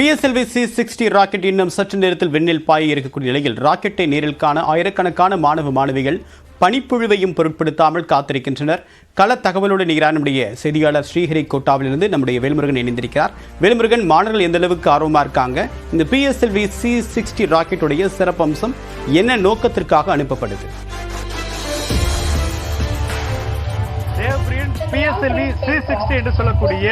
PSLV C sixty rocket இன்னும் சற்று நேரத்தில் விண்ணில் பாய இருக்கக்கூடிய நிலையில் ராக்கெட்டை நேரில் காண ஆயிரக்கணக்கான மாணவ மாணவிகள் பனிப்புழுவையும் பொருட்படுத்தாமல் காத்திருக்கின்றனர். கள தகவலுடன் நிகரான நம்முடைய செய்தியாளர் ஸ்ரீஹரி கோட்டாவிலிருந்து நம்முடைய வேல்முருகன் இணைந்திருக்கிறார். வேல்முருகன் மாணவர்கள் எந்த அளவுக்கு ஆர்வமாக இருக்காங்க? இந்த பிஎஸ்எல்வி சி சிக்ஸ்டி ராக்கெட்டுடைய சிறப்பம்சம் என்ன நோக்கத்திற்காக அனுப்பப்படுது? பிஎஸ்எல்வி த்ரீ சிக்ஸ்டி என்று சொல்லக்கூடிய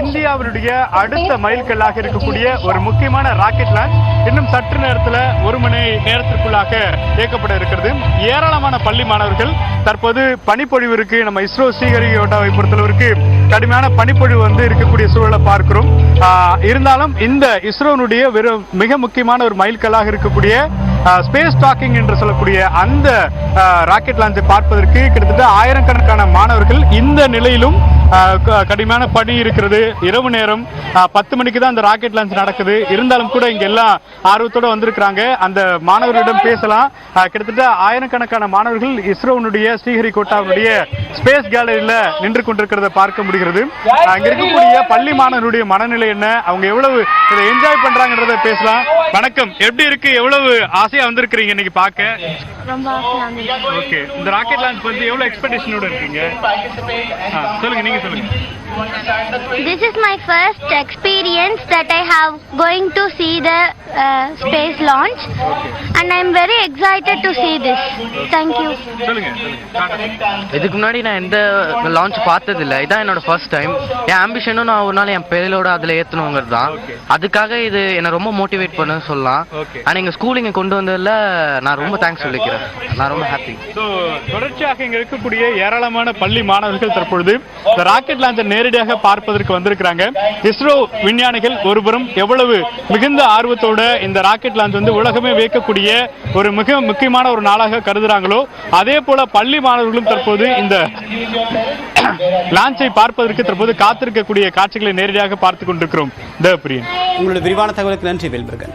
இந்தியாவினுடைய அடுத்த மைல்கல்லாக இருக்கக்கூடிய ஒரு முக்கியமான ராக்கெட் லான்ச் இன்னும் சற்று நேரத்தில் ஒரு மணி நேரத்திற்குள்ளாக இயக்கப்பட இருக்கிறது. ஏராளமான பள்ளி மாணவர்கள் தற்போது பனிப்பொழிவு இருக்கு நம்ம இஸ்ரோ ஸ்ரீஹரிகோட்டாவை பொறுத்தளவிற்கு கடுமையான பனிப்பொழிவு வந்து இருக்கக்கூடிய சூழலை பார்க்கிறோம். இருந்தாலும் இந்த இஸ்ரோனுடைய வெறும் மிக முக்கியமான ஒரு மைல்கல்லாக இருக்கக்கூடிய ஸ்பேஸ் டாக்கிங் என்று சொல்லக்கூடிய அந்த ராக்கெட் லான்ச்சை பார்ப்பதற்கு கிட்டத்தட்ட ஆயிரக்கணக்கான மாணவர்கள் இந்த நிலையிலும் கடுமையான பணி இருக்கிறது. இரவு நேரம் பத்து மணிக்கு தான் அந்த ராக்கெட் லான்ச் நடக்குது. இருந்தாலும் கூட இங்க எல்லாம் ஆர்வத்தோட வந்திருக்கிறாங்க. அந்த மாணவர்களிடம் பேசலாம். கிட்டத்தட்ட ஆயிரக்கணக்கான மாணவர்கள் இஸ்ரோனுடைய ஸ்ரீஹரிகோட்டாவுடைய ஸ்பேஸ் கேலரியில நின்று கொண்டிருக்கிறத பார்க்க முடிகிறது. அங்க இருக்கக்கூடிய பள்ளி மாணவர்களுடைய மனநிலை என்ன? அவங்க எவ்வளவு இதை என்ஜாய் பண்றாங்கன்றத பேசலாம். வணக்கம். எப்படி இருக்கு? எவ்வளவு ஆசையா வந்திருக்கிறீங்க இன்னைக்கு பார்க்க? ஓகே இந்த ராக்கெட் லான்ச் பத்தி எவ்வளவு எக்ஸ்பெக்டேஷனோட இருக்கீங்க? சொல்லுங்க நீங்க சொல்லுங்க This is my first experience that I have going to see the uh, space launch. And I'm very excited to see this. Thank you. இதுக்கு முன்னாடி நான் எந்த லான்ச் பார்த்ததில்ல. இதான் என்னோட ஃபர்ஸ்ட் டைம் என் ஆம்பிஷனும் நான் ஒரு நாள் என் பேரோட அதில் ஏற்றணுங்கிறது தான் அதுக்காக இது என்னை ரொம்ப மோட்டிவேட் பண்ண சொல்லலாம். ஆனால் எங்கள் ஸ்கூல் இங்கே கொண்டு வந்ததில் நான் ரொம்ப தேங்க்ஸ் சொல்லிக்கிறேன். நான் ரொம்ப ஹாப்பி ஸோ தொடர்ச்சியாக இங்க இருக்கக்கூடிய ஏராளமான பள்ளி மாணவர்கள் தற்பொழுது இந்த ராக்கெட் லான்ச்சை நேரடியாக பார்ப்பதற்கு வந்திருக்கிறாங்க. இஸ்ரோ விஞ்ஞானிகள் ஒருபுறம் எவ்வளவு மிகுந்த ஆர்வத்தோட இந்த ராக்கெட் லான்ச் வந்து உலகமே வியக்கக்கூடிய ஒரு மிக முக்கியமான ஒரு நாளாக கருதுறாங்களோ அதே போல பள்ளி மாணவர்களும் தற்போது இந்த லான்ச்சை பார்ப்பதற்கு தற்போது காத்திருக்கக்கூடிய காட்சிகளை நேரடியாக பார்த்து கொண்டிருக்கிறோம். தேவப்பிரியன். உங்களோட விரிவான தகவலுக்கு நன்றி வேல்முருகன்.